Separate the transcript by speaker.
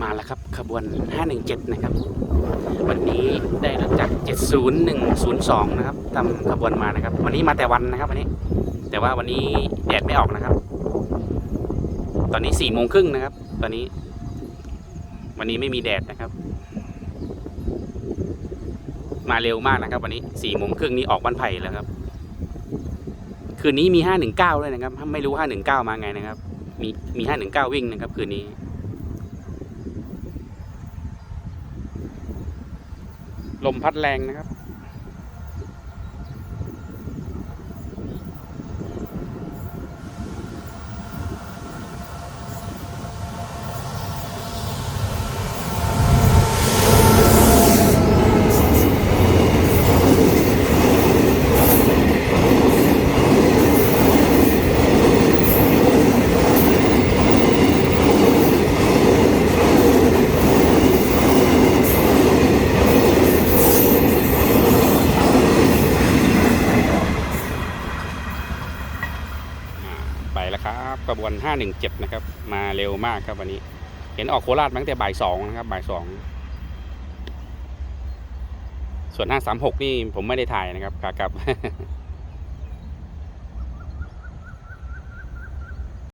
Speaker 1: มาแล้วครับขบวน 517 นะครับ วันนี้ได้รถจาก70102 นะครับทำขบวนมานะครับ วันนี้มาแต่วันนะครับวันนี้ แต่ว่าวันนี้แดดไม่ออกนะครับ ตอนนี้4โมงครึ่งนะครับ ตอนนี้ วันนี้ไม่มีแดดนะครับ มาเร็วมากนะครับ วันนี้4โมงครึ่งนี้ออกบ้านไผ่แล้วครับ คืนนี้มี 519 ด้วยนะครับ ไม่รู้ 519 มาไงนะครับ มีมี 519 วิ่งนะครับ คืนนี้ ลมพัดแรงนะครับ แล้วครับกระบวน 517 นะครับ มาเร็วมากครับวันนี้ เห็นออกโคราชมาตั้งแต่บ่ายสองนะครับบ่ายสองส่วน 536 นี่ผมไม่ได้ถ่ายนะครับกลับ